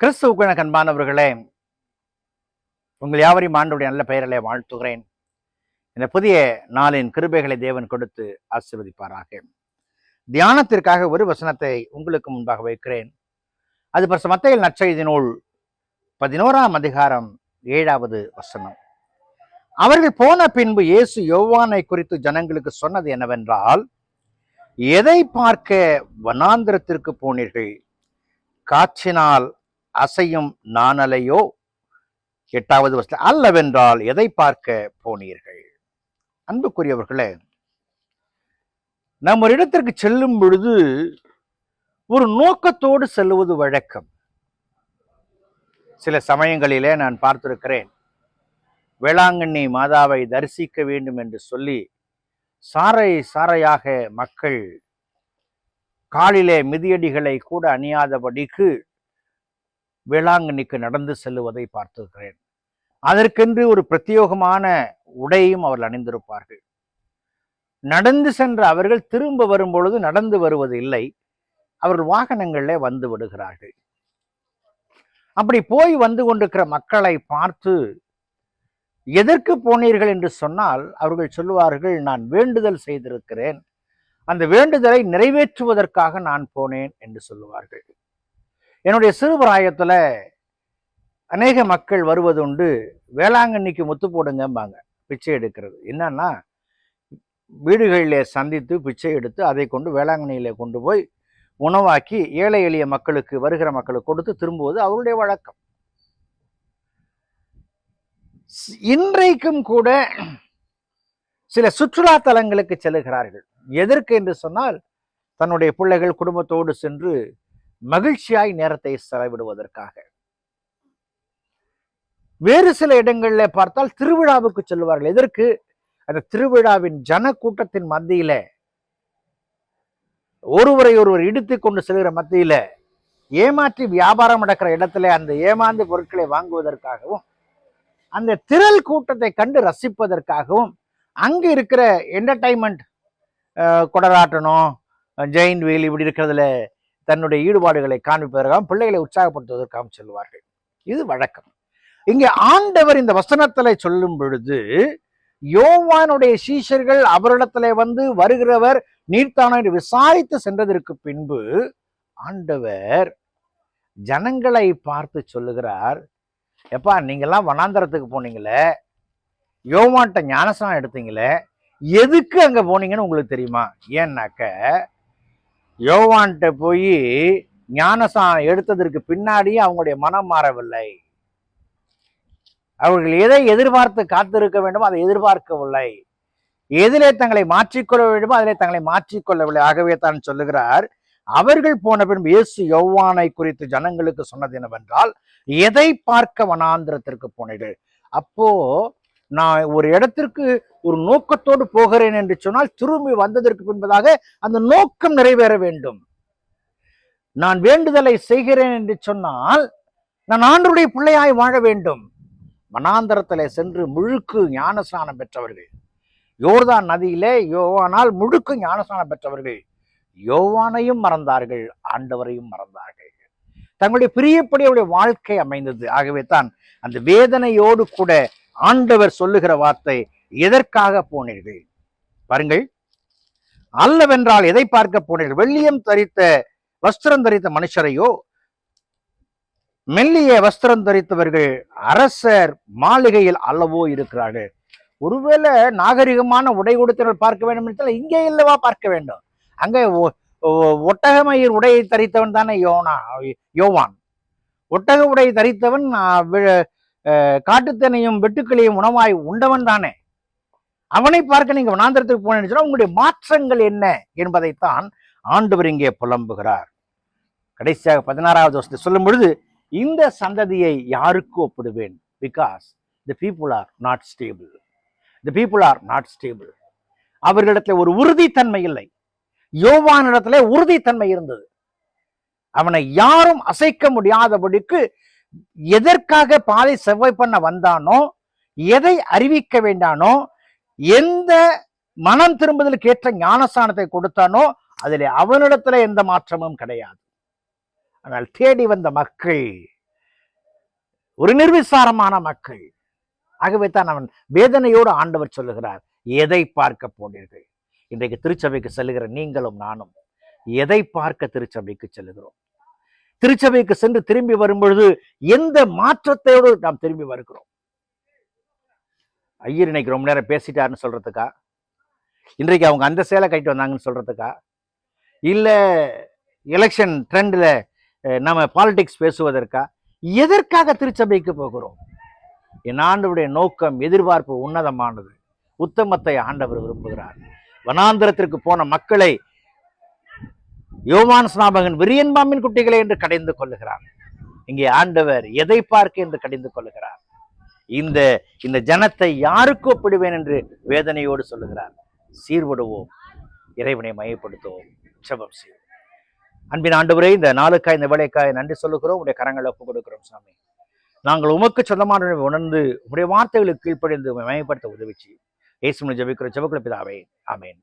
கிறிஸ்துவுக்கு கண்பானவர்களே உங்கள் யாவரையும் ஆண்டுடைய நல்ல பெயரிலே வாழ்த்துகிறேன். இந்த புதிய நாளின் கிருபைகளை தேவன் கொடுத்து ஆசிர்வதிப்பாராக. தியானத்திற்காக ஒரு வசனத்தை உங்களுக்கு முன்பாக வைக்கிறேன். அது பரிசு மத்தையில் நற்செய்தி நூல் பதினோராம் அதிகாரம் ஏழாவது வசனம். அவர்கள் போன பின்பு இயேசு யோவானை குறித்து ஜனங்களுக்கு சொன்னது என்னவென்றால் எதை பார்க்க வனாந்திரத்திற்கு போனீர்கள்? காற்றினால் அசையும் நாணலையோ? எட்டாவது வருஷம் அல்லவென்றால் எதை பார்க்க போனீர்கள்? அன்புக்குரியவர்களே நம்ம ஒரு இடத்திற்கு செல்லும் பொழுது ஒரு நோக்கத்தோடு செல்லுவது வழக்கம். சில சமயங்களிலே நான் பார்த்திருக்கிறேன் வேளாங்கண்ணி மாதாவை தரிசிக்க வேண்டும் என்று சொல்லி சாறை சாறையாக மக்கள் காலிலே மிதியடிகளை கூட அணியாதபடிக்கு வேளாங்கண்ணிக்கு நடந்து செல்லுவதை பார்த்திருக்கிறேன். அதற்கென்று ஒரு பிரத்யோகமான உடையும் அவர்கள் அணிந்திருப்பார்கள். நடந்து சென்ற அவர்கள் திரும்ப வரும்பொழுது நடந்து வருவது இல்லை. அவர்கள் வாகனங்களிலே வந்து விடுகிறார்கள். அப்படி போய் வந்து கொண்டிருக்கிற மக்களை பார்த்து எதற்கு போனீர்கள்? என்று சொன்னால் அவர்கள் சொல்லுவார்கள் நான் வேண்டுதல் செய்திருக்கிறேன். அந்த வேண்டுதலை நிறைவேற்றுவதற்காக நான் போனேன் என்று சொல்லுவார்கள். என்னுடைய சிறுபிராயத்தில் அநேக மக்கள் வருவதுண்டு வேளாங்கண்ணிக்கு முத்து போடுங்கம்பாங்க பிச்சை எடுக்கிறது. என்னன்னா வீடுகளிலே சந்தித்து பிச்சை எடுத்து அதை கொண்டு வேளாங்கண்ணியில் கொண்டு போய் உணவாக்கி ஏழை எளிய மக்களுக்கு வருகிற மக்களுக்கு கொடுத்து திரும்புவது அவருடைய வழக்கம். இன்றைக்கும் கூட சில சுற்றுலா தலங்களுக்கு செல்கிறார்கள் எதற்கு என்று சொன்னால் தன்னுடைய பிள்ளைகள் குடும்பத்தோடு சென்று மகிழ்ச்சியாய் நேரத்தை செலவிடுவதற்காக. வேறு சில இடங்களில் பார்த்தால் திருவிழாவுக்கு செல்வார்கள் எதற்கு? அந்த திருவிழாவின் ஜன கூட்டத்தின் மத்தியில. ஒருவரை ஒருவர் இடித்து கொண்டு செல்கிற மத்தியில. ஏமாற்றி வியாபாரம் நடக்கிற இடத்துல அந்த ஏமாந்து பொருட்களை வாங்குவதற்காகவும் அந்த திரள் கூட்டத்தை கண்டு ரசிப்பதற்காகவும் அங்க இருக்கிற என்டர்டைன்மெண்ட் கொடராட்டனம் ஜெயின் வீல் இப்படி இருக்கிறதுல தன்னுடைய ஈடுபாடுகளை காண்பிப்பதற்காகவும் பிள்ளைகளை உற்சாகப்படுத்துவதற்காகவும் சொல்லுவார்கள் இது வழக்கம். இங்கே ஆண்டவர் இந்த வசனத்தில் சொல்லும் பொழுது யோவானுடைய சீஷர்கள் அவரிடத்துல வந்து வருகிறவர் நீர்த்தானோ என்று விசாரித்து சென்றதற்கு பின்பு ஆண்டவர் ஜனங்களை பார்த்து சொல்லுகிறார் எப்பா நீங்கள்லாம் வனாந்தரத்துக்கு போனீங்களே? யோவான்ட்ட ஞானசனம் எடுத்தீங்களே? எதுக்கு அங்கே போனீங்கன்னு உங்களுக்கு தெரியுமா? ஏன்னாக்க யோவான்கிட்ட போய் ஞானஸ்நானம் எடுத்ததற்கு பின்னாடியே அவங்களுடைய மனம் மாறவில்லை. அவர்கள் எதை எதிர்பார்த்து காத்திருக்க வேண்டுமோ அதை எதிர்பார்க்கவில்லை. எதிலே தங்களை மாற்றிக்கொள்ள வேண்டுமோ அதிலே தங்களை மாற்றிக்கொள்ளவில்லை. ஆகவே தான் சொல்லுகிறார் அவர்கள் போன பின் இயேசு யௌவானை குறித்து ஜனங்களுக்கு சொன்னது என்னவென்றால் எதை பார்க்க வனாந்திரத்திற்கு போனீர்கள்? அப்போ நான் ஒரு இடத்திற்கு ஒரு நோக்கத்தோடு போகிறேன் என்று சொன்னால் திரும்பி வந்ததற்கு பின்பதாக அந்த நோக்கம் நிறைவேற வேண்டும். நான் வேண்டுதலை செய்கிறேன் என்று சொன்னால் நான் ஆண்டருடைய பிள்ளையாய் வாழ வேண்டும். மனாந்தரத்திலே சென்று முழுக்கு ஞானஸ்நானம் பெற்றவர்கள். யோர்தான் நதியிலே யோவானால் முழுக்கு ஞானஸ்நானம் பெற்றவர்கள். யோவானையும் மறந்தார்கள் ஆண்டவரையும் மறந்தார்கள். தங்களுடைய பிரியப்படி அவருடைய வாழ்க்கை அமைந்தது. ஆகவே தான் அந்த வேதனையோடு கூட ஆண்டவர் சொல்லுகிற வார்த்தை எதற்காக போனீர்கள்? பாருங்கள். அல்லவென்றால் எதை பார்க்க போனீர்கள்? வெள்ளியம் தரித்த வஸ்திரம் தரித்த மனுஷரையோ? மெல்லிய வஸ்திரம் தரித்தவர்கள் அரசர் மாளிகையில் அல்லவோ இருக்கிறார்கள். ஒருவேளை நாகரிகமான உடை உடுத்தினர் பார்க்க வேண்டும் என்றால் இங்கே இல்லவா பார்க்க வேண்டும்? அங்கே ஒ- ஒட்டகமயிர் உடையை தரித்தவன் தானே யோனா யோவான். ஒட்டக உடை தரித்தவன் காட்டுத்தனையும் வெட்டுக்களையும் உணவாய் உண்டவன் தானே. அவனை பார்க்க நீங்க வனாந்திரத்துக்கு போனேன்னு சொன்னா உங்களுடைய மாற்றங்கள் என்ன என்பதைத்தான் ஆண்டவர் இங்கே புலம்புகிறார். கடைசியாக பதினாறாவது வருஷத்தை சொல்லும் பொழுது இந்த சந்ததியை யாருக்கு ஒப்பிடுவேன்? Because the people are not stable the people are not stable அவர்களிடத்துல ஒரு உறுதித்தன்மை இல்லை. யோவானிடத்துல உறுதித்தன்மை இருந்தது. அவனை யாரும் அசைக்க முடியாதபடிக்கு எதற்காக பாதை செவ்வாய் பண்ண வந்தானோ எதை அறிவிக்க வேண்டானோ எந்த மனம் திரும்புதலுக்கு ஏற்ற ஞானஸ்தானத்தை கொடுத்தானோ அதில் அவனிடத்துல எந்த மாற்றமும் கிடையாது. ஆனால் தேடி வந்த மக்கள் ஒரு நிர்விசாரமான மக்கள் ஆகவே தான் அவன் வேதனையோடு ஆண்டவர் சொல்லுகிறார் எதை பார்க்க போனீர்கள்? இன்றைக்கு திருச்சபைக்கு செல்லுகிற நீங்களும் நானும் எதை பார்க்க திருச்சபைக்கு செல்லுகிறோம்? திருச்சபைக்கு சென்று திரும்பி வரும்பொழுது எந்த மாற்றத்தையோடு நாம் திரும்பி வருகிறோம்? ஐயர் இன்னைக்கு ரொம்ப நேரம் பேசிட்டாருன்னு சொல்றதுக்கா? இன்றைக்கு அவங்க அந்த சேலை கட்டிட்டு வந்தாங்கன்னு சொல்றதுக்கா? இல்லை எலெக்ஷன் ட்ரெண்டில் நம்ம பாலிடிக்ஸ் பேசுவதற்கா? எதற்காக திருச்சபைக்கு போகிறோம்? என் ஆண்டவருடைய நோக்கம் எதிர்பார்ப்பு உன்னதமானது. உத்தமத்தை ஆண்டவர் விரும்புகிறார். வனாந்திரத்திற்கு போன மக்களை யோவான் ஸ்நாபகன் விரியன் பாம்பின் குட்டிகளை என்று கடைந்து கொள்ளுகிறார் இங்கே ஆண்டவர் எதை பார்க்க என்று கடிந்து கொள்ளுகிறார்? இந்த இந்த ஜனத்தை யாருக்கு ஒப்பிடுவேன் என்று வேதனையோடு சொல்லுகிறார். சீர்படுவோம். இறைவனை மையப்படுத்துவோம். செபம் செய்வோம். அன்பின் ஆண்டவரே இந்த நாளுக்காய் இந்த வேலைக்காய் நன்றி சொல்லுகிறோம். உடைய கரங்களை ஒப்பு கொடுக்கிறோம் சாமி. நாங்கள் உமக்கு சொந்தமான உணர்ந்து உடைய வார்த்தைகளுக்கு கீழ்ப்படிந்து உம்மை மையப்படுத்த உதவிச்சு ஏசுமணி ஜெபிக்கிற ஜபக்குழப்பிதாவே ஆமேன்.